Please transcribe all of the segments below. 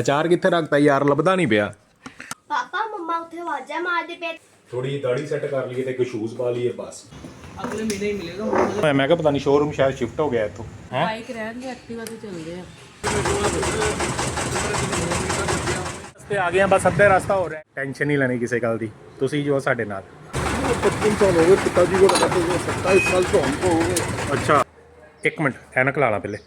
ਅਚਾਰ ਕਿੱਥੇ ਰੱਖਤਾ ਯਾਰ ਲੱਭਦਾ ਨਹੀਂ ਪਿਆ ਪਾਪਾ ਮੰਮਾ ਉੱਥੇ ਆਵਾਜ਼ਾਂ ਮਾਰਦੇ ਪਏ ਥੋੜੀ ਦਾੜੀ ਸੈੱਟ ਕਰ ਲਈਏ ਤੇ ਕੋਈ ਸ਼ੂਜ਼ ਪਾ ਲਈਏ ਬਸ ਅਗਲੇ ਮਹੀਨੇ ਹੀ ਮਿਲੇਗਾ ਹੁਣ ਮੈਂ ਮੈਂ ਕਿਹਾ ਪਤਾ ਨਹੀਂ ਸ਼ੋਰੂਮ ਸ਼ਾਇਦ ਸ਼ਿਫਟ ਹੋ ਗਿਆ ਇੱਥੋਂ ਹੈ ਬਾਈਕ ਰਹਿਣ ਦੇ ਐਕਟਿਵਾ ਤੇ ਚੱਲਦੇ ਆ ਤੇ ਆ ਗਏ ਆ ਬਸ ਅੱਧੇ ਰਸਤਾ ਹੋ ਰਿਹਾ ਟੈਨਸ਼ਨ ਨਹੀਂ ਲੈਣੀ ਕਿਸੇ ਗੱਲ ਦੀ ਤੁਸੀਂ ਜੋ ਸਾਡੇ ਨਾਲ पच्चीस साल हो गए पिताजी को लगाते हुए सत्ताईस साल तो हमको हो गए ਅੱਛਾ ਇੱਕ ਮਿੰਟ ਐਨਕ ਲਾ ਲਾ ਪਹਿਲੇ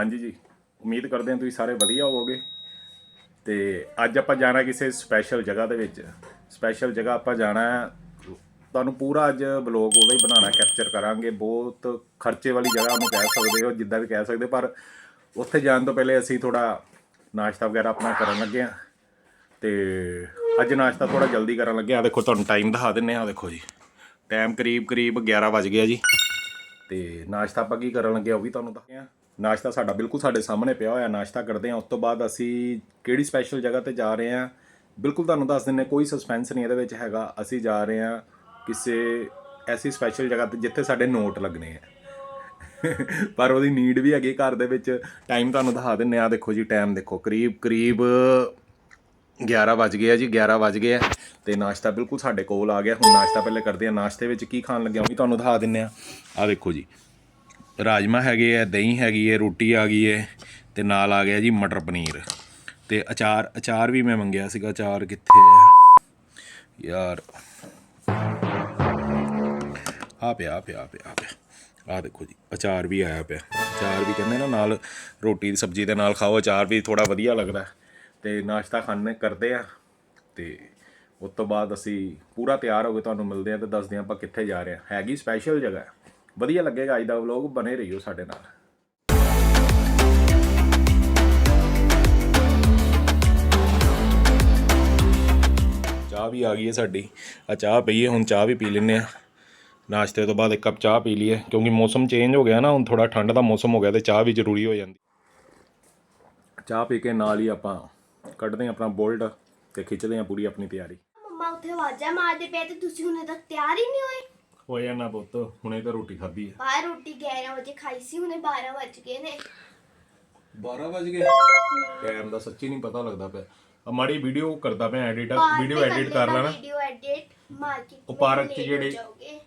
ਹਾਂਜੀ ਜੀ, ਉਮੀਦ ਕਰਦੇ ਹਾਂ ਤੁਸੀਂ ਸਾਰੇ ਵਧੀਆ ਹੋਵੋਗੇ। ਤੇ ਅੱਜ ਆਪਾਂ ਜਾਣਾ ਕਿਸੇ ਸਪੈਸ਼ਲ ਜਗ੍ਹਾ ਦੇ ਵਿੱਚ। ਸਪੈਸ਼ਲ ਜਗ੍ਹਾ ਆਪਾਂ ਜਾਣਾ ਤੁਹਾਨੂੰ ਪੂਰਾ ਅੱਜ ਬਲੌਗ ਉਹਦਾ ਹੀ ਬਣਾਉਣਾ ਕੈਪਚਰ ਕਰਾਂਗੇ। ਬਹੁਤ ਖਰਚੇ ਵਾਲੀ ਜਗ੍ਹਾ ਉਹਨੂੰ ਕਹਿ ਸਕਦੇ ਹੋ, ਜਿੱਦਾਂ ਵੀ ਕਹਿ ਸਕਦੇ, ਪਰ ਉੱਥੇ ਜਾਣ ਤੋਂ ਪਹਿਲੇ ਅਸੀਂ ਥੋੜਾ ਨਾਸ਼ਤਾ ਵਗੈਰਾ ਆਪਣਾ ਕਰਨ ਲੱਗੇ ਹਾਂ। ਤੇ ਅੱਜ ਨਾਸ਼ਤਾ ਥੋੜਾ ਜਲਦੀ ਕਰਨ ਲੱਗੇ ਆ ਦੇਖੋ, ਤੁਹਾਨੂੰ ਟਾਈਮ ਦਿਖਾ ਦਿੰਨੇ ਆ ਦੇਖੋ ਜੀ। ਟਾਈਮ ਕਰੀਬ ਕਰੀਬ 11 ਵਜ ਗਿਆ ਜੀ। ਤੇ ਨਾਸ਼ਤਾ ਆਪਾਂ ਕੀ ਕਰਨ ਲੱਗੇ ਆ, ਉਹ ਵੀ ਤੁਹਾਨੂੰ ਦੱਸਦੇ ਆ ਨਾਸ਼ਤਾ ਸਾਡਾ ਬਿਲਕੁਲ ਸਾਡੇ ਸਾਹਮਣੇ ਪਿਆ ਹੋਇਆ, ਨਾਸ਼ਤਾ ਕਰਦੇ ਹਾਂ। ਉਸ ਤੋਂ ਬਾਅਦ ਅਸੀਂ ਕਿਹੜੀ ਸਪੈਸ਼ਲ ਜਗ੍ਹਾ ਤੇ ਜਾ ਰਹੇ ਹਾਂ? ਬਿਲਕੁਲ ਤੁਹਾਨੂੰ ਦੱਸ ਦਿੰਨੇ ਕੋਈ ਸਸਪੈਂਸ ਨਹੀਂ ਇਹਦੇ ਵਿੱਚ ਹੈਗਾ। ਅਸੀਂ ਜਾ ਰਹੇ ਹਾਂ ਕਿਸੇ ਐਸੀ ਸਪੈਸ਼ਲ ਜਗ੍ਹਾ ਤੇ ਜਿੱਥੇ ਸਾਡੇ ਨੋਟ ਲੱਗਣੇ ਆ। ਪਰ ਉਹਦੀ ਨੀਡ ਵੀ ਹੈਗੀ ਘਰ ਦੇ ਵਿੱਚ। ਟਾਈਮ ਤੁਹਾਨੂੰ ਦਿਖਾ ਦਿੰਨੇ ਆ ਦੇਖੋ ਜੀ ਟਾਈਮ ਦੇਖੋ। ਕਰੀਬ ਕਰੀਬ 11 ਵਜ ਗਏ ਆ ਜੀ 11 ਵਜ ਗਏ ਆ। ਤੇ ਨਾਸ਼ਤਾ ਬਿਲਕੁਲ ਸਾਡੇ ਕੋਲ ਆ ਗਿਆ। ਹੁਣ ਨਾਸ਼ਤਾ ਪਹਿਲੇ ਕਰਦੇ ਆ ਨਾਸ਼ਤੇ ਵਿੱਚ ਕੀ ਖਾਣ ਲੱਗਿਆ ਉਹ ਵੀ ਤੁਹਾਨੂੰ ਦਿਖਾ ਦਿੰਨੇ ਆ ਆ ਦੇਖੋ ਜੀ। ਰਾਜਮਾ ਹੈਗੇ ਆ, ਦਹੀਂ ਹੈਗੀ ਹੈ ਰੋਟੀ ਆ ਗਈ ਹੈ ਤੇ ਨਾਲ ਆ ਗਿਆ ਜੀ ਮਟਰ ਪਨੀਰ। ਤੇ ਅਚਾਰ ਅਚਾਰ ਵੀ ਮੈਂ ਮੰਗਿਆ ਸੀਗਾ, ਅਚਾਰ ਕਿੱਥੇ ਆ? ਯਾਰ। ਆ ਪਿਆ ਆ ਪਿਆ ਆ ਪਿਆ ਆ ਪਿਆ। ਆ ਦੇਖੋ ਜੀ, ਅਚਾਰ ਵੀ ਆਇਆ ਪਿਆ। ਅਚਾਰ ਵੀ ਕਹਿੰਦੇ ਨਾ ਨਾਲ ਰੋਟੀ ਦੀ ਸਬਜ਼ੀ ਦੇ ਨਾਲ ਖਾਓ, ਅਚਾਰ ਵੀ ਥੋੜਾ ਵਧੀਆ ਲੱਗਦਾ। ਹੈ। ਤੇ ਨਾਸ਼ਤਾ ਖਾਣੇ ਕਰਦੇ ਆ। ਤੇ ਉਸ ਤੋਂ ਬਾਅਦ ਅਸੀਂ ਪੂਰਾ ਤਿਆਰ ਹੋ ਕੇ ਤੁਹਾਨੂੰ ਮਿਲਦੇ ਆ ਤੇ ਦੱਸਦੇ ਆ ਆਪਾਂ ਕਿੱਥੇ ਜਾ ਰਹੇ ਆ। ਹੈਗੀ ਸਪੈਸ਼ਲ ਜਗ੍ਹਾ। ਵਧੀਆ ਲੱਗੇਗਾ, ਅੱਜ ਦਾ ਵਲੌਗ ਬਨੇ ਰਹੀਓ ਸਾਡੇ ਨਾਲ। ਚਾਹ ਵੀ ਆ ਗਈ ਹੈ ਸਾਡੀ। ਆ ਚਾਹ ਪਈ ਹੁਣ ਚਾਹ ਵੀ ਪੀ ਲੈਂਦੇ ਆ ਨਾਸ਼ਤੇ ਤੋਂ ਬਾਅਦ ਇੱਕ ਕੱਪ ਚਾਹ ਪੀ ਲਈਏ, ਕਿਉਂਕਿ ਮੌਸਮ ਚੇਂਜ ਹੋ ਗਿਆ ਨਾ, ਹੁਣ ਥੋੜਾ ਠੰਡ ਦਾ ਮੌਸਮ ਹੋ ਗਿਆ ਤੇ ਚਾਹ ਵੀ ਜ਼ਰੂਰੀ ਹੋ ਜਾਂਦੀ। ਚਾਹ ਪੀ ਕੇ ਨਾਲ ਹੀ ਆਪਾਂ ਕੱਢਦੇ ਹਾਂ ਆਪਣਾ ਬੋਲਡ ਤੇ ਖਿੱਚਦੇ ਹਾਂ ਪੂਰੀ ਆਪਣੀ ਤਿਆਰੀ। ਮੰਮਾ, ਉੱਥੇ ਆਵਾਜ਼ਾਂ ਮਾਰਦੇ ਪਏ ਤੇ ਤੁਸੀਂ ਹੁਣੇ ਤੱਕ ਤਿਆਰ ਹੀ ਨਹੀਂ ਹੋਏ। ਹੋ ਜਾਣਾ ਪੁੱਤ ਹੁਣੇ ਤਾਂ ਰੋਟੀ ਖਾਧੀ ਹੈ ਬਾਹਰ ਰੋਟੀ 11 ਵਜੇ ਖਾਈ ਸੀ ਹੁਣੇ 12 ਵਜ ਗਏ ਨੇ। 12 ਵਜ ਗਏ? ਟਾਈਮ ਦਾ ਸੱਚੀ ਨਹੀਂ ਪਤਾ ਲੱਗਦਾ ਪਿਆ। ਆ ਮਾੜੀ ਵੀਡੀਓ ਕਰਦਾ ਪਿਆ ਐਡਿਟ ਵੀਡੀਓ ਐਡਿਟ ਕਰ ਲੈਣਾ। ਵੀਡੀਓ ਐਡਿਟ ਮਾਰਕੀਟ ਉਹ ਪਾਰਕ 'ਚ ਜਿਹੜੇ-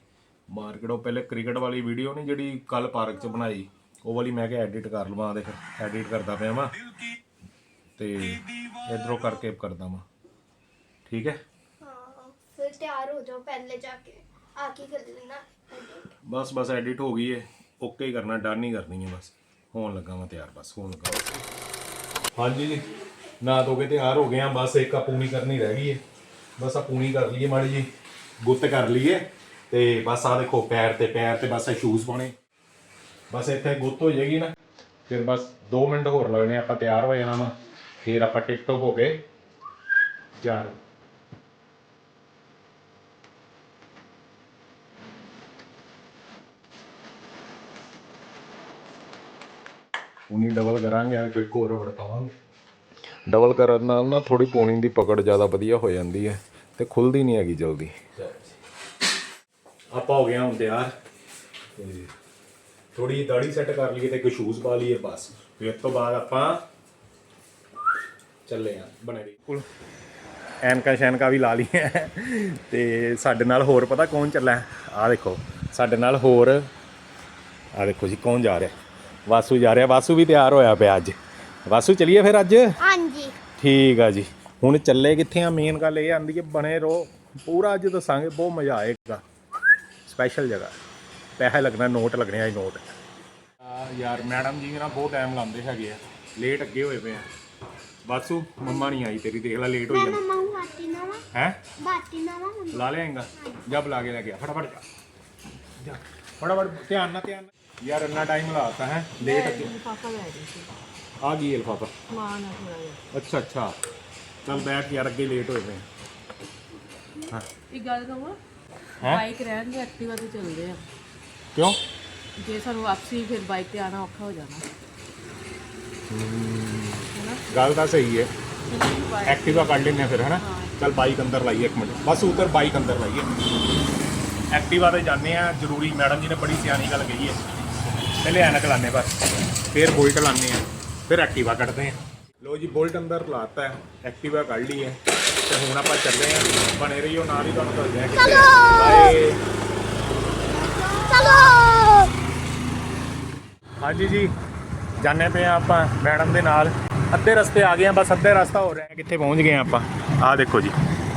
ਮਾਰਕੀਟ ਉਹ ਪਹਿਲੇ ਕ੍ਰਿਕਟ ਵਾਲੀ ਵੀਡੀਓ ਨਹੀਂ ਜਿਹੜੀ ਕੱਲ ਪਾਰਕ 'ਚ ਬਣਾਈ ਉਹ ਵਾਲੀ ਮੈਂ ਕਿਹਾ ਐਡਿਟ ਕਰ ਲਵਾਂ ਆ ਦੇਖ ਐਡਿਟ ਕਰਦਾ ਪਿਆ ਵਾਂ। ਤੇ ਇਧਰੋਂ ਕਰਕੇ ਕਰਦਾ ਵਾਂ। ਠੀਕ ਹੈ? ਹਾਂ ਫਿਰ ਤਿਆਰ ਹੋ ਜਾਓ ਪਹਿਲੇ ਜਾ ਕੇ। ਆ ਕੇ ਕਰ। ਬਸ ਬਸ ਐਡਿਟ ਹੋ ਗਈ ਹੈ ਓਕੇ ਹੀ ਕਰਨਾ ਡਨ ਹੀ ਕਰਨੀ ਹੈ ਬਸ। ਹੋਣ ਲੱਗਾ ਮੈਂ ਤਿਆਰ ਬਸ ਹੋਣ ਲੱਗਾ। ਹਾਂਜੀ ਜੀ। ਨਾ ਧੋ ਕੇ ਤਿਆਰ ਹੋ ਗਏ ਆ ਬਸ ਇੱਕ ਆ ਪੂਣੀ ਕਰਨੀ ਰਹਿ ਗਈ ਹੈ ਬਸ ਆ ਪੂਣੀ ਕਰ ਲਈਏ ਮਾੜੀ ਜੀ। ਗੁੱਤ ਕਰ ਲਈਏ ਤੇ ਬਸ ਆ ਦੇਖੋ ਪੈਰ ਤੇ ਪੈਰ ਤੇ ਬਸ ਇਹ ਸ਼ੂਜ਼ ਪਾਉਣੇ। ਬਸ ਇੱਥੇ ਗੁੱਤ ਹੋ ਜਾਏਗੀ ਨਾ। ਫਿਰ ਬਸ 2 ਮਿੰਟ ਹੋਰ ਲੱਗਣੇ ਆਪਾਂ ਤਿਆਰ ਹੋ ਜਾਣਾ ਵਾ। ਫਿਰ ਆਪਾਂ ਟਿਕਟੋਕ ਹੋ ਗਏ ਜਾਣ ਪੂਣੀ ਡਬਲ ਕਰਾਂਗੇ ਆ ਕੋਈ ਹੋਰ ਪਾਵਾਂਗੇ। ਡਬਲ ਕਰਨ ਨਾਲ ਨਾ ਥੋੜੀ ਪੂਣੀ ਦੀ ਪਕੜ ਜ਼ਿਆਦਾ ਵਧੀਆ ਹੋ ਜਾਂਦੀ ਹੈ ਤੇ ਖੁੱਲਦੀ ਨਹੀਂ ਹੈਗੀ ਜਲਦੀ। ਆਪਾਂ ਹੋ ਗਏ ਹਾਂ ਹੁਣ ਤਿਆਰ ਥੋੜੀ ਦਾੜੀ ਸੈੱਟ ਕਰ ਲਈਏ ਤੇ ਕੋਈ ਸ਼ੂਜ਼ ਪਾ ਲਈਏ ਬਸ। ਫਿਰ ਉਸ ਤੋਂ ਬਾਅਦ ਆਪਾਂ ਚੱਲੇ ਆ ਬਣੇ ਬਿਲਕੁਲ। ਐਨਕਾਂ ਸ਼ੈਨਕਾਂ ਵੀ ਲਾ ਲਈਆਂ ਤੇ ਸਾਡੇ ਨਾਲ ਹੋਰ ਪਤਾ ਕੌਣ ਚੱਲਾ ਆ ਦੇਖੋ ਸਾਡੇ ਨਾਲ ਹੋਰ ਆ ਦੇਖੋ ਜੀ ਕੌਣ ਜਾ ਰਿਹਾ ਵਾਸੂ ਜਾ ਰਿਹਾ ਵਾਸੂ ਵੀ ਤਿਆਰ ਹੋਇਆ ਪਿਆ ਅੱਜ। ਵਾਸੂ ਚਲਿਏ ਫਿਰ ਅੱਜ? ਹਾਂਜੀ। ਠੀਕ ਆ ਜੀ। ਹੁਣ ਚੱਲੇ ਕਿੱਥੇ ਆ? ਮੇਨ ਗੱਲ ਇਹ ਆਂਦੀ ਹੈ ਬਣੇ ਰਹੋ। ਪੂਰਾ ਅੱਜ ਦੱਸਾਂਗੇ ਬਹੁਤ ਮਜ਼ਾ ਆਏਗਾ। ਸਪੈਸ਼ਲ ਜਗ੍ਹਾ। ਪੈਸੇ ਲੱਗਣਾ ਨੋਟ ਲੱਗਣੇ ਆ ਨੋਟ ਆ ਯਾਰ ਮੈਡਮ ਜੀ ਨਾ ਬਹੁਤ ਟਾਈਮ ਲਾਉਂਦੇ ਹੈਗੇ ਆ। ਲੇਟ ਅੱਗੇ ਹੋਏ ਪਏ ਆ। ਵਾਸੂ ਮੰਮਾ ਨਹੀਂ ਆਈ ਤੇਰੀ ਦੇਖ ਲੈ ਲੇਟ ਹੋਈ ਜਾਂਦੀ ਮੰਮਾ ਬਾਤੀ ਨਾ ਵਾ। ਹੈ? ਬਾਤੀ ਨਾ ਵਾ। ਲਾ ਲਿਆਏਗਾ। ਜਾ ਬੁਲਾ ਕੇ ਲੈ ਗਿਆ ਫਟਾਫਟ ਜਾ। ਜਾ। ਫਟਾਫਟ ਧਿਆਨ ਨਾਲ ਧਿਆਨ ਨਾਲ। ਯਾਰ ਇੰਨਾ ਟਾਈਮ ਲਾਤਾ ਹੈ ਲੇਟ ਪਾਪਾ ਲੈ ਗਏ ਸੀ। ਆ ਗਈ ਲਫਾਫਾ? ਸਮਾਨ ਆ ਥੋੜਾ ਜਿਹਾ। ਅੱਛਾ ਅੱਛਾ। ਚੱਲ ਬੈਠ ਯਾਰ ਅੱਗੇ ਲੇਟ ਹੋਏ ਪਏ। ਹਾਂ। ਇੱਕ ਗੱਲ ਕਹਾਂ ਹੈਂ? ਬਾਈਕ ਰਹਿਣ ਦੇ ਐਕਟਿਵਾ ਤੇ ਚੱਲਦੇ ਆ। ਕਿਉਂ? ਜੇ ਸਾਨੂੰ ਵਾਪਸੀ ਫਿਰ ਬਾਈਕ ਤੇ ਆਣਾ ਔਖਾ ਹੋ ਜਾਣਾ। ਗੱਲ ਤਾਂ ਸਹੀ ਹੈ। ਐਕਟਿਵਾ ਕੱਢ ਹਾਂ ਫਿਰ ਹਨਾ? ਚੱਲ ਬਾਈਕ ਅੰਦਰ ਲਾਈਏ ਇੱਕ ਮਿੰਟ। ਬਸ ਉਧਰ ਬਾਈਕ ਅੰਦਰ ਲਾਈਏ। ਐਕਟਿਵਾ ਤੇ ਜਾਂਦੇ ਆ ਜ਼ਰੂਰੀ ਮੈਡਮ ਜੀ ਨੇ ਬੜੀ ਸਿਆਣੀ ਗੱਲ ਕਹੀ ਹੈ। ਪਹਿਲੇ ਐਨਕ ਲਾਣੇ ਬਸ ਫਿਰ ਬੁਲਟ ਲਾਣੇ ਆ ਫਿਰ ਐਕਟਿਵਾ ਕੱਢਦੇ ਆ। ਲੋ ਜੀ ਬੁਲਟ ਅੰਦਰ ਲਾਤਾ ਹੈ ਐਕਟਿਵਾ ਕੱਢ ਲਈ ਹੈ ਤੇ ਹੁਣ ਆਪਾਂ ਚੱਲੇ ਆ ਬਣੇ ਰਹੀਓ ਨਾਲ ਹੀ ਤੁਹਾਨੂੰ ਦੱਸਦੇ ਆ ਬਾਏ। ਚਲੋ! ਹਾਂਜੀ ਜੀ ਜਾਣੇ ਪਏ ਆ ਆਪਾਂ ਮੈਡਮ ਦੇ ਨਾਲ। ਅੱਧੇ ਰਸਤੇ ਆ ਗਏ ਆ ਬਸ ਅੱਧੇ ਰਸਤਾ ਹੋ ਰਿਹਾ ਕਿੱਥੇ ਪਹੁੰਚ ਗਏ ਆ ਆਪਾਂ। ਆਹ ਦੇਖੋ ਜੀ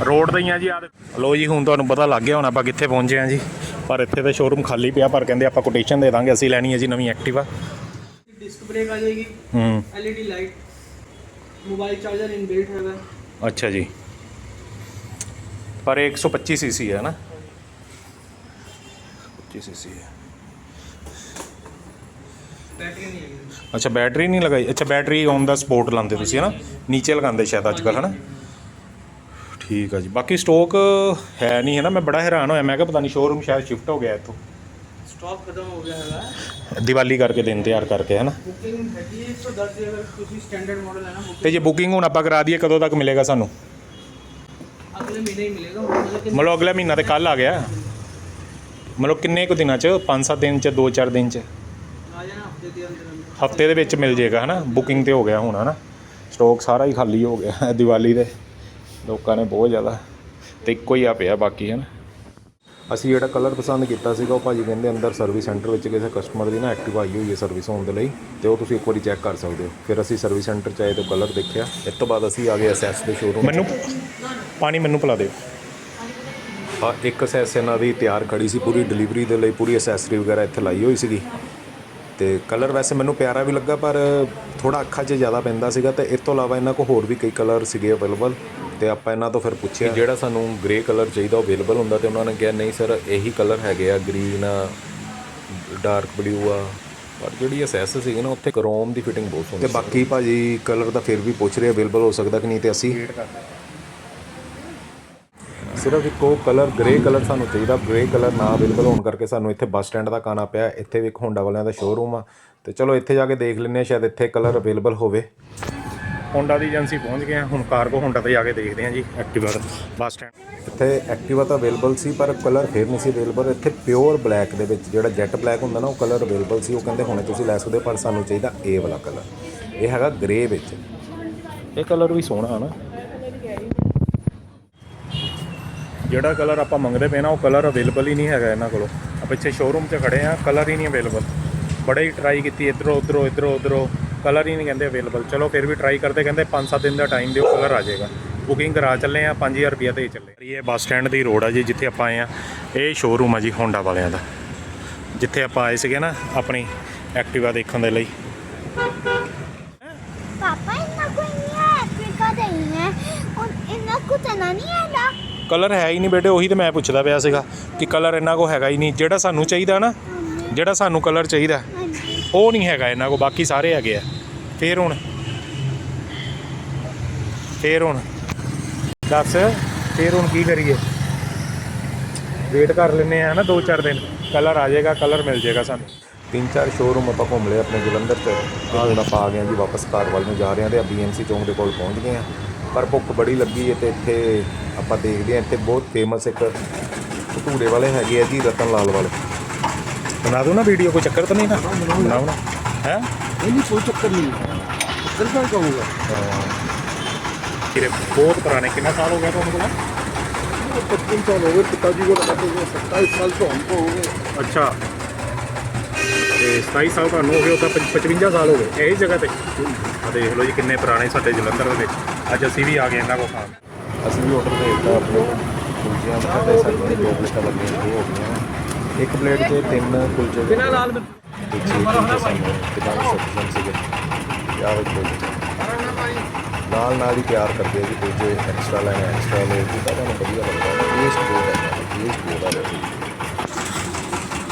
ਰੋਡ ਤੇ ਹੀ ਆ ਜੀ ਆ ਲੋ ਜੀ ਹੁਣ ਤੁਹਾਨੂੰ ਪਤਾ ਲੱਗ ਗਿਆ ਹੁਣ ਆਪਾਂ ਕਿੱਥੇ ਪਹੁੰਚੇ ਆ ਜੀ। ਪਰ ਇੱਥੇ ਤਾਂ ਸ਼ੋਰੂਮ ਖਾਲੀ ਪਿਆ ਪਰ ਕਹਿੰਦੇ ਆਪਾਂ ਕੋਟੇਸ਼ਨ ਦੇ ਦਾਂਗੇ ਅਸੀਂ ਲੈਣੀ ਹੈ ਜੀ ਨਵੀਂ ਐਕਟਿਵਾ ਡਿਸਕ ਬ੍ਰੇਕ ਆ ਜਾਏਗੀ। ਹੂੰ। LED light mobile charger inbuilt ਹੈਗਾ। ਅੱਛਾ ਜੀ। ਪਰ 125 ਸੀਸੀ ਹੈ ਨਾ। 25 ਸੀਸੀ ਹੈ। ਬੈਟਰੀ ਨਹੀਂ ਹੈਗੀ। ਅੱਛਾ ਬੈਟਰੀ ਨਹੀਂ ਲਗਾਈ। ਅੱਛਾ ਬੈਟਰੀ ਔਨ ਦਾ ਸਪੋਰਟ ਲਾਉਂਦੇ ਤੁਸੀਂ ਹੈ ਨਾ? ਨੀਚੇ ਲਗਾਉਂਦੇ ਸ਼ਾਇਦ ਅੱਜ ਕੱਲ ਹੈ ਨਾ? ਠੀਕ ਆ ਜੀ। ਬਾਕੀ ਸਟਾਕ ਹੈ ਨਹੀਂ ਹੈ ਨਾ ਮੈਂ ਬੜਾ ਹੈਰਾਨ ਹੋਇਆ। ਮੈਂ ਕਿਹਾ ਪਤਾ ਨਹੀਂ ਸ਼ੋਰੂਮ ਸ਼ਾਇਦ ਸ਼ਿਫਟ ਹੋ ਗਿਆ ਇੱਥੋਂ। ਸਟਾਕ ਖਤਮ ਹੋ ਗਿਆ ਹੈਗਾ। ਦੀਵਾਲੀ ਕਰਕੇ ਦਿਨ ਤਿਆਰ ਕਰਕੇ ਹੈ ਨਾ? ਬੁਕਿੰਗ ਜੇ ਤੇ ਜੇ ਬੁਕਿੰਗ ਹੁਣ ਆਪਾਂ ਕਰਾ ਦਈਏ ਕਦੋਂ ਤੱਕ ਮਿਲੇਗਾ ਸਾਨੂੰ? ਅਗਲੇ ਮਹੀਨੇ ਹੀ ਮਿਲੇਗਾ ਮਤਲਬ ਅਗਲਾ ਮਹੀਨਾ ਤੇ ਕੱਲ ਆ ਗਿਆ। ਮਤਲਬ ਕਿੰਨੇ ਕੁ ਦਿਨਾਂ ਚ? 5-7 ਦਿਨ ਚ 2-4 ਦਿਨ ਚ? ਆ ਜਾਣਾ ਹਫ਼ਤੇ ਦੇ ਵਿੱਚ ਮਿਲ ਜਾਏਗਾ ਨਾ? ਬੁਕਿੰਗ ਤੇ ਹੋ ਗਿਆ ਹੁਣ ਹੈ ਨਾ? ਸਟਾਕ ਸਾਰਾ ਹੀ ਖਾਲੀ ਹੋ ਗਿਆ ਦੀਵਾਲੀ ਦੇ। ਲੋਕਾਂ ਨੇ ਬਹੁਤ ਜ਼ਿਆਦਾ ਤੇ ਇੱਕੋ ਹੀ ਆ ਪਿਆ ਬਾਕੀ ਹਨ। ਅਸੀਂ ਜਿਹੜਾ ਕਲਰ ਪਸੰਦ ਕੀਤਾ ਸੀਗਾ ਉਹ ਭਾਜੀ ਕਹਿੰਦੇ ਅੰਦਰ ਸਰਵਿਸ ਸੈਂਟਰ ਵਿੱਚ ਕਿਸੇ ਕਸਟਮਰ ਦੀ ਨਾ ਐਕਟਿਵ ਆਈ ਹੋਈ ਹੈ ਸਰਵਿਸ ਹੋਣ ਦੇ ਲਈ ਤੇ ਉਹ ਤੁਸੀਂ ਇੱਕ ਵਾਰੀ ਚੈੱਕ ਕਰ ਸਕਦੇ ਹੋ। ਫਿਰ ਅਸੀਂ ਸਰਵਿਸ ਸੈਂਟਰ ਚ ਆਏ ਤੇ ਕਲਰ ਦੇਖਿਆ। ਇਸ ਤੋਂ ਬਾਅਦ ਅਸੀਂ ਆ ਗਏ ਐਸਐਸ ਦੇ ਸ਼ੋਰੂਮ ਮੈਨੂੰ ਪਾਣੀ ਮੈਨੂੰ ਪਿਲਾ ਦਿਓ। ਆ ਇੱਕ ਅਸੈਸ ਇਹਨਾਂ ਦੀ ਤਿਆਰ ਖੜੀ ਸੀ ਪੂਰੀ ਡਿਲੀਵਰੀ ਦੇ ਲਈ ਪੂਰੀ ਅਸੈਸਰੀ ਵਗੈਰਾ ਇੱਥੇ ਲਾਈ ਹੋਈ ਸੀਗੀ। ਤੇ ਕਲਰ ਵੈਸੇ ਮੈਨੂੰ ਪਿਆਰਾ ਵੀ ਲੱਗਾ ਪਰ ਥੋੜਾ ਅੱਖਾਂ 'ਚ ਜ਼ਿਆਦਾ ਪੈਂਦਾ ਸੀਗਾ ਤੇ ਇਸ ਤੋਂ ਇਲਾਵਾ ਇਹਨਾਂ ਕੋਲ ਹੋਰ ਵੀ ਕਈ ਕਲਰ ਸੀਗੇ ਅਵੇਲੇਬਲ ਤੇ ਆਪਾਂ ਇਹਨਾਂ ਤੋਂ ਫਿਰ ਪੁੱਛਿਆ। ਜਿਹੜਾ ਸਾਨੂੰ ਗ੍ਰੇ ਕਲਰ ਚਾਹੀਦਾ ਉਹ ਅਵੇਲੇਬਲ ਹੁੰਦਾ ਤੇ ਉਹਨਾਂ ਨੇ ਕਿਹਾ ਨਹੀਂ ਸਰ ਇਹੀ ਕਲਰ ਹੈਗੇ ਆ ਗ੍ਰੀਨ ਆ ਡਾਰਕ ਬਲੂ ਆ। ਪਰ ਜਿਹੜੀ ਅਸੈਸ ਸੀਗੀ ਨਾ ਉੱਥੇ ਕ੍ਰੋਮ ਦੀ ਫਿਟਿੰਗ ਬਹੁਤ ਸੋਹਣੀ ਤੇ ਬਾਕੀ ਭਾਜੀ ਕਲਰ ਤਾਂ ਫਿਰ ਵੀ ਪੁੱਛ ਰਹੇ ਅਵੇਲੇਬਲ ਹੋ ਸਕਦਾ ਕਿ ਨਹੀਂ ਤੇ ਅਸੀਂ? ਸਿਰਫ ਇੱਕ ਉਹ ਕਲਰ ਗ੍ਰੇ ਕਲਰ ਸਾਨੂੰ ਚਾਹੀਦਾ। ਗ੍ਰੇ ਕਲਰ ਨਾ ਅਵੇਲੇਬਲ ਹੋਣ ਕਰਕੇ ਸਾਨੂੰ ਇੱਥੇ ਬੱਸ ਸਟੈਂਡ ਦਾ ਆਉਣਾ ਪਿਆ। ਇੱਥੇ ਵੀ ਇੱਕ ਹੋਂਡਾ ਵਾਲਿਆਂ ਦਾ ਸ਼ੋਰੂਮ ਆ। ਤੇ ਚਲੋ ਇੱਥੇ ਜਾ ਕੇ ਦੇਖ ਲੈਂਦੇ ਆ ਸ਼ਾਇਦ ਇੱਥੇ ਕਲਰ ਅਵੇਲੇਬਲ ਹੋਵੇ। ਹੋਂਡਾ ਦੀ ਏਜੰਸੀ ਪਹੁੰਚ ਗਏ ਆ। ਹੁਣ ਕਾਰਗੋ ਹੋਂਡਾ ਤੇ ਜਾ ਕੇ ਦੇਖਦੇ ਆ ਜੀ ਐਕਟਿਵਾ ਦਾ ਬੱਸ ਸਟੈਂਡ। ਇੱਥੇ ਐਕਟਿਵਾ ਤਾਂ ਅਵੇਲੇਬਲ ਸੀ ਪਰ ਕਲਰ ਫੇਰ ਨਹੀਂ ਸੀ ਅਵੇਲੇਬਲ ਇੱਥੇ ਪਿਓਰ ਬਲੈਕ ਦੇ ਵਿੱਚ ਜਿਹੜਾ ਜੈਟ ਬਲੈਕ ਹੁੰਦਾ ਨਾ ਉਹ ਕਲਰ ਅਵੇਲੇਬਲ ਸੀ। ਉਹ ਕਹਿੰਦੇ ਹੁਣੇ ਤੁਸੀਂ ਲੈ ਸਕਦੇ ਹੋ ਪਰ ਸਾਨੂੰ ਚਾਹੀਦਾ ਇਹ ਵਾਲਾ ਕਲਰ ਇਹ ਹੈਗਾ ਗ੍ਰੇ ਵਿੱਚ। ਇਹ ਕਲਰ ਵੀ ਸੋਹਣਾ ਹੈ ਨਾ। ਜਿਹੜਾ ਕਲਰ ਆਪਾਂ ਮੰਗਦੇ ਪਏ ਨਾ ਉਹ ਕਲਰ ਅਵੇਲੇਬਲ ਹੀ ਨਹੀਂ ਹੈਗਾ ਇਹਨਾਂ ਕੋਲੋਂ। ਆਪਾਂ ਇੱਥੇ ਸ਼ੋਰੂਮ 'ਚ ਖੜੇ ਆ ਕਲਰ ਹੀ ਨਹੀਂ ਅਵੇਲੇਬਲ ਬੜੇ ਹੀ ਟਰਾਈ ਕੀਤੀ ਇਧਰੋਂ ਉਧਰੋਂ ਇਧਰੋਂ ਉਧਰੋਂ। ਕਲਰ ਹੀ ਨਹੀਂ ਕਹਿੰਦੇ ਅਵੇਲੇਬਲ ਚਲੋ ਫਿਰ ਵੀ ਟਰਾਈ ਕਰਦੇ ਕਹਿੰਦੇ 5-7 ਦਿਨ ਦਾ ਟਾਈਮ ਦਿਓ ਕਲਰ ਆ ਜਾਏਗਾ। ਬੁਕਿੰਗ ਕਰਾ ਚੱਲੇ ਆ 5000 ਰੁਪਿਆ ਦੇ ਚੱਲੇ। ਇਹ ਬੱਸ ਸਟੈਂਡ ਦੀ ਰੋਡ ਆ ਜੀ ਜਿੱਥੇ ਆਪਾਂ ਆਏ ਆ ਇਹ ਸ਼ੋਰੂਮ ਆ ਜੀ ਹੋਂਡਾ ਵਾਲਿਆਂ ਦਾ। ਜਿੱਥੇ ਆਪਾਂ ਆਏ ਸੀਗੇ ਨਾ ਆਪਣੀ ਐਕਟਿਵਾ ਦੇਖਣ ਦੇ ਲਈ। ਪਾਪਾ ਇੰਨਾ ਕੋਈ ਨਹੀਂ ਹੈ ਅਫਰੀਕਾ ਦੇ ਹੀ ਹੈ। ਉਹ ਇੰਨਾ ਕੁ ਤਾਂ ਨਹੀਂ ਹੈਗਾ। ਕਲਰ ਹੈ ਹੀ ਨਹੀਂ ਬੇਟੇ ਉਹੀ ਤੇ ਮੈਂ ਪੁੱਛਦਾ ਪਿਆ ਸੀਗਾ ਕਿ ਕਲਰ ਇਹਨਾਂ ਕੋ ਹੈਗਾ ਹੀ ਨਹੀਂ। ਜਿਹੜਾ ਸਾਨੂੰ ਚਾਹੀਦਾ ਨਾ ਜਿਹੜਾ ਸਾਨੂੰ ਕਲਰ ਚਾਹੀਦਾ। ਉਹ ਨਹੀਂ ਹੈਗਾ ਇਹਨਾਂ ਕੋ ਬਾਕੀ ਸਾਰੇ ਹੈਗੇ ਆ। ਫੇਰ ਹੁਣ ਫੇਰ ਹੁਣ। ਦੱਸ, ਫੇਰ ਹੁਣ ਕੀ ਕਰੀਏ? ਵੇਟ ਕਰ ਲੈਨੇ ਆ ਨਾ 2-4 ਦਿਨ। ਕਲਰ ਆ ਜਾਏਗਾ ਕਲਰ ਮਿਲ ਜਾਏਗਾ ਸਾਨੂੰ। ਤਿੰਨ ਚਾਰ ਸ਼ੋਰੂਮ ਆਪਾਂ ਘੁੰਮ ਲਏ ਆਪਣੇ ਜਲੰਧਰ ਚ। ਹੁਣ ਆਪਾਂ ਆ ਗਏ ਆ ਜੀ ਵਾਪਸ ਘਰ ਵੱਲ ਨੂੰ ਜਾ ਰਹੇ ਆ ਤੇ ਬੀਐਮਸੀ ਚੌਂਕ ਦੇ ਕੋਲ ਪਹੁੰਚ ਗਏ ਆ ਪਰ ਭੁੱਖ ਬੜੀ ਲੱਗੀ ਹੈ ਤੇ ਇੱਥੇ ਆਪਾਂ ਦੇਖਦੇ ਆ ਇੱਥੇ ਬਹੁਤ ਫੇਮਸ ਇੱਕ ਭਟੂਰੇ ਵਾਲੇ ਹੈਗੇ ਆ ਜੀ, ਰਤਨ ਲਾਲ ਵਾਲੇ। ਬਣਾ ਦੋ ਨਾ ਵੀਡੀਓ ਕੋਈ ਚੱਕਰ ਤਾਂ ਨਹੀਂ ਨਾ ਬਣਾਓ ਨਾ ਹੈ नहीं नहीं कोई चक्कर नहीं है चक्कर क्या कहूँगा ਤੇਰੇ ਬਹੁਤ ਪੁਰਾਣੇ ਕਿੰਨਾ ਸਾਲ ਹੋ ਗਿਆ ਤੁਹਾਨੂੰ ਕੋਲ पचपन साल हो गए पिताजी को लगाते हुए सत्ताईस साल तो हमको हो गए ਅੱਛਾ ਤੇ 27 ਸਾਲ ਤੁਹਾਨੂੰ ਹੋ ਗਏ ਉਹ ਤਾਂ 55 ਸਾਲ ਹੋ ਗਏ ਇਹੀ ਜਗ੍ਹਾ ਤੇ ਆ ਦੇਖ ਲਓ ਜੀ ਕਿੰਨੇ ਪੁਰਾਣੇ ਸਾਡੇ ਜਲੰਧਰ ਦੇ ਵਿੱਚ ਅੱਜ ਅਸੀਂ ਵੀ ਆ ਗਏ ਇਹਨਾਂ ਕੋਲ ਖਾਣ ਅਸੀਂ ਵੀ ਆਰਡਰ ਦੇ ਦਿੱਤਾ ਆਪਣੇ ਕੁਲਚਿਆਂ ਦਾ ਤੇ ਸਾਡੇ ਦੋ ਪਲੇਟਾਂ ਲੱਗੀਆਂ ਦੋ ਹੋ ਗਈਆਂ ਇੱਕ ਪਲੇਟ 'ਚ ਤਿੰਨ ਕੁਲਚੇ ਬਿਨਾਂ ਲਾਲ ਤੇ ਛੇ ਕੁਲਚੇ ਸਾਨੂੰ ਕਿਦਾਂ ਸਫੀਸ਼ੀਐਂਟ ਸੀਗੇ ਯਾਰ ਵੇਖੋ ਜੀ ਨਾਲ ਨਾਲ ਹੀ ਤਿਆਰ ਕਰਦੇ ਆ ਜੀ ਕੁਲਚੇ ਐਕਸਟਰਾ ਲੈਣਾ ਐਕਸਟਰਾ ਲੈ ਜਿੱਦਾਂ ਤੁਹਾਨੂੰ ਵਧੀਆ ਲੱਗਦਾ ਹੈ ਟੇਸਟ ਬਹੁਤ ਹੈ ਟੇਸਟ ਬਹੁਤ ਹੈ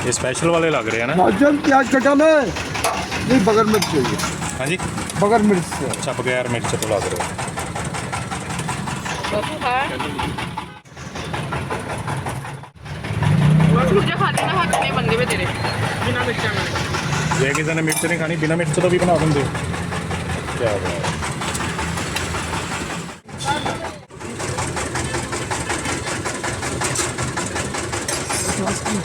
ਇਹ ਸਪੈਸ਼ਲ ਵਾਲੇ ਲੱਗ ਰਹੇ ਆ ਨਾ भाजन प्याज कटा ले नहीं बगर मिर्च चाहिए ਹਾਂਜੀ बगर मिर्च से ਅੱਛਾ ਬਗੈਰ ਮਿਰਚ ਤੋਂ ਲੱਗ ਰਿਹਾ ਦੂਜਾ ਖਾ ਲੈਣਾ ਹੱਥ ਨੇ ਮੰਗੇ ਵੇ ਤੇਰੇ। ਬਿਨਾ ਮਿਰਚਾਂ ਨਾਲ ਜੇ ਕਿਸੇ ਨੇ ਮਿਰਚ ਨਹੀਂ ਖਾਣੀ ਬਿਨਾ ਮਿਰਚ ਤੋਂ ਵੀ ਬਣਾ ਦਿੰਦੇ। ਕੀ ਬਾਤ ਹੈ।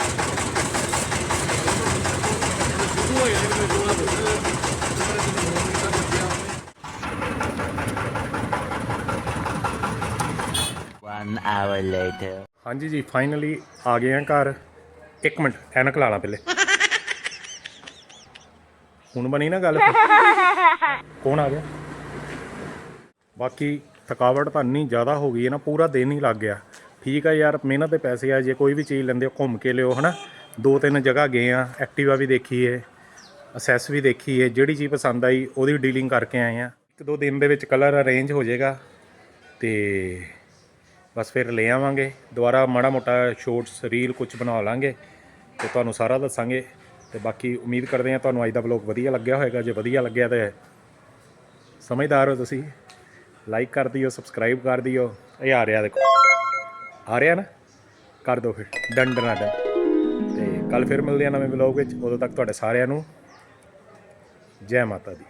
One hour later. ਹਾਂਜੀ ਜੀ ਫਾਈਨਲੀ ਆ ਗਏ ਆ ਘਰ। ਇੱਕ ਮਿੰਟ ਐਨਕ ਲਾ ਲਾ ਪਹਿਲੇ। ਹੁਣ ਬਣੀ ਨਾ ਗੱਲ। ਕੌਣ ਆ ਗਿਆ? ਬਾਕੀ ਥਕਾਵਟ ਤਾਂ ਨਹੀਂ ਜ਼ਿਆਦਾ ਹੋ ਗਈ ਹੈ ਨਾ, ਪੂਰਾ ਦਿਨ ਹੀ ਲੱਗ ਗਿਆ। ਠੀਕ ਆ ਯਾਰ, ਮਿਹਨਤ ਦੇ ਪੈਸੇ ਆ, ਜੇ ਕੋਈ ਵੀ ਚੀਜ਼ ਲੈਂਦੇ ਹੋ, ਘੁੰਮ ਕੇ ਲਿਓ, ਹਨਾ। ਦੋ ਤਿੰਨ ਜਗ੍ਹਾ ਗਏ ਆ, ਐਕਟਿਵਾ ਵੀ ਦੇਖੀ ਏ, ਅਸੈਸ ਵੀ ਦੇਖੀ ਏ, ਜਿਹੜੀ ਚੀਜ਼ ਪਸੰਦ ਆਈ, ਉਹਦੀ ਡੀਲਿੰਗ ਕਰਕੇ ਆਏ ਆ। ਇੱਕ ਦੋ ਦਿਨ ਦੇ ਵਿੱਚ ਕਲਰ ਅਰੇਂਜ ਹੋ ਜਾਏਗਾ, ਤੇ ਬਸ ਫਿਰ ਲੈ ਆਵਾਂਗੇ। ਦੁਬਾਰਾ ਮਾੜਾ ਮੋਟਾ ਸ਼ੋਰਟਸ ਰੀਲ ਕੁਝ ਬਣਾ ਲਾਂਗੇ ਤੇ ਤੁਹਾਨੂੰ ਸਾਰਾ ਦੱਸਾਂਗੇ। ਤੇ ਬਾਕੀ ਉਮੀਦ ਕਰਦੇ ਹਾਂ ਤੁਹਾਨੂੰ ਅੱਜ ਦਾ ਵਲੌਗ ਵਧੀਆ ਲੱਗਿਆ ਹੋਵੇਗਾ। ਜੇ ਵਧੀਆ ਲੱਗਿਆ ਤਾਂ ਸਮਝਦਾਰ ਹੋ ਤੁਸੀਂ। ਲਾਈਕ ਕਰ ਦਿਓ ਸਬਸਕ੍ਰਾਈਬ ਕਰ ਦਿਓ। ਇਹ ਆ ਰਿਹਾ ਦੇਖੋ। ਆ ਰਿਹਾ ਨਾ? ਕਰ ਦਿਓ ਫਿਰ। ਡਨ ਡਨਾ ਡਨ ਤੇ ਕੱਲ ਫਿਰ ਮਿਲਦੇ ਆ ਨਵੇਂ ਵਲੌਗ ਵਿੱਚ। ਉਦੋਂ ਤੱਕ ਤੁਹਾਡੇ ਸਾਰਿਆਂ ਨੂੰ ਜੈ ਮਾਤਾ ਦੀ।